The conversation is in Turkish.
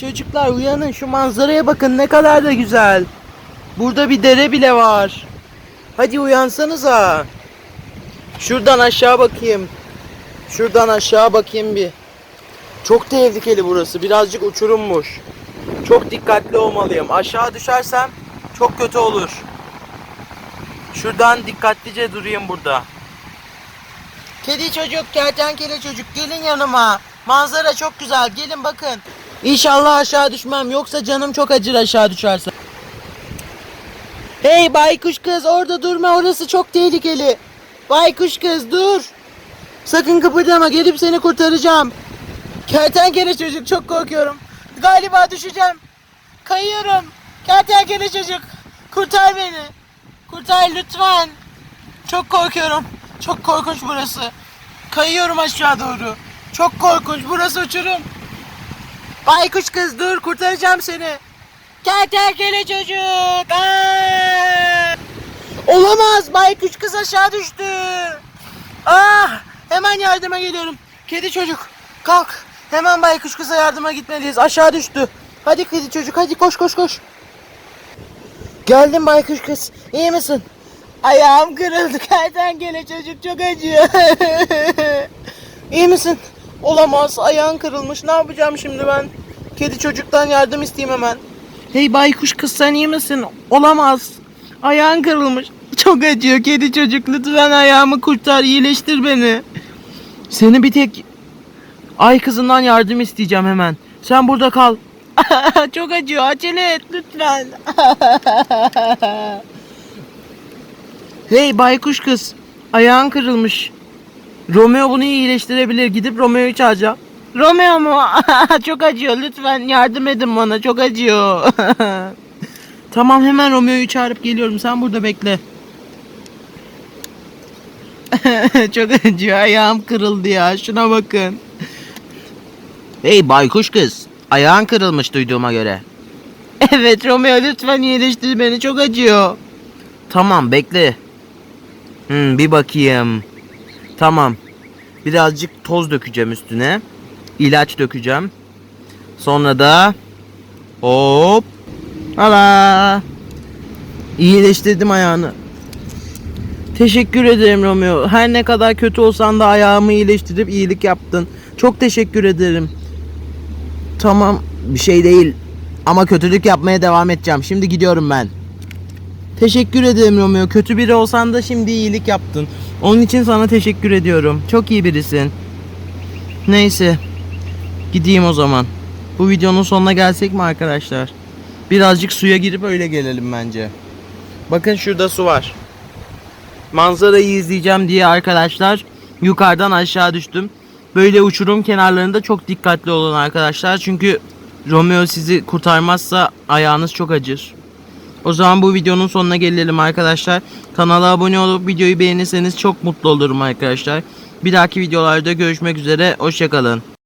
çocuklar uyanın şu manzaraya bakın ne kadar da güzel. Burada bir dere bile var. Hadi uyansanıza. Şuradan aşağı bakayım. Şuradan aşağı bakayım bir. Çok tehlikeli burası. Birazcık uçurummuş. Çok dikkatli olmalıyım. Aşağı düşersem çok kötü olur. Şuradan dikkatlice durayım burada. Kedi çocuk, kertenkele çocuk gelin yanıma. Manzara çok güzel. Gelin bakın. İnşallah aşağı düşmem. Yoksa canım çok acır aşağı düşersem. Hey baykuş kız orada durma orası çok tehlikeli. Baykuş kız dur. Sakın kıpırdama gelip seni kurtaracağım. Kertenkele çocuk çok korkuyorum. Galiba düşeceğim. Kayıyorum. Kertenkele çocuk kurtar beni. Kurtar lütfen. Çok korkuyorum. Çok korkunç burası. Kayıyorum aşağı doğru. Çok korkunç. Burası uçurum. Baykuş kız dur kurtaracağım seni. Kertenkele çocuk. Olamaz. Baykuş kız aşağı düştü. Ah! Hemen yardıma geliyorum. Kedi çocuk kalk. Hemen baykuş kıza yardıma gitmeliyiz. Aşağı düştü. Hadi kedi çocuk hadi koş koş koş. Geldim baykuş kız. İyi misin? Ayağım kırıldı. Kertenkele çocuk çok acıyor. İyi misin? Olamaz. Ayağın kırılmış. Ne yapacağım şimdi ben? Kedi çocuktan yardım isteyeyim hemen. Hey baykuş kız sen iyi misin? Olamaz. Ayağın kırılmış. Çok acıyor kedi çocuk. Lütfen ayağımı kurtar. iyileştir beni. Seni bir tek ay kızından yardım isteyeceğim hemen. Sen burada kal. Çok acıyor. Acele et lütfen. hey baykuş kız. Ayağın kırılmış. Romeo bunu iyileştirebilir. Gidip Romeo'yu çağıracağım. Romeo mu? çok acıyor. Lütfen yardım edin bana. Çok acıyor. tamam hemen Romeo'yu çağırıp geliyorum. Sen burada bekle. çok acıyor. Ayağım kırıldı ya. Şuna bakın. Hey baykuş kız. Ayağın kırılmış duyduğuma göre. Evet Romeo lütfen iyileştir beni. Çok acıyor. Tamam bekle. Hmm, bir bakayım. Tamam. Birazcık toz dökeceğim üstüne. İlaç dökeceğim. Sonra da hop. Hala. İyileştirdim ayağını. Teşekkür ederim Romeo. Her ne kadar kötü olsan da ayağımı iyileştirip iyilik yaptın. Çok teşekkür ederim. Tamam bir şey değil. Ama kötülük yapmaya devam edeceğim. Şimdi gidiyorum ben. Teşekkür ederim Romeo. Kötü biri olsan da şimdi iyilik yaptın. Onun için sana teşekkür ediyorum. Çok iyi birisin. Neyse. Gideyim o zaman. Bu videonun sonuna gelsek mi arkadaşlar? Birazcık suya girip öyle gelelim bence. Bakın şurada su var. Manzarayı izleyeceğim diye arkadaşlar yukarıdan aşağı düştüm. Böyle uçurum kenarlarında çok dikkatli olun arkadaşlar. Çünkü Romeo sizi kurtarmazsa ayağınız çok acır. O zaman bu videonun sonuna gelelim arkadaşlar. Kanala abone olup videoyu beğenirseniz çok mutlu olurum arkadaşlar. Bir dahaki videolarda görüşmek üzere. Hoşçakalın.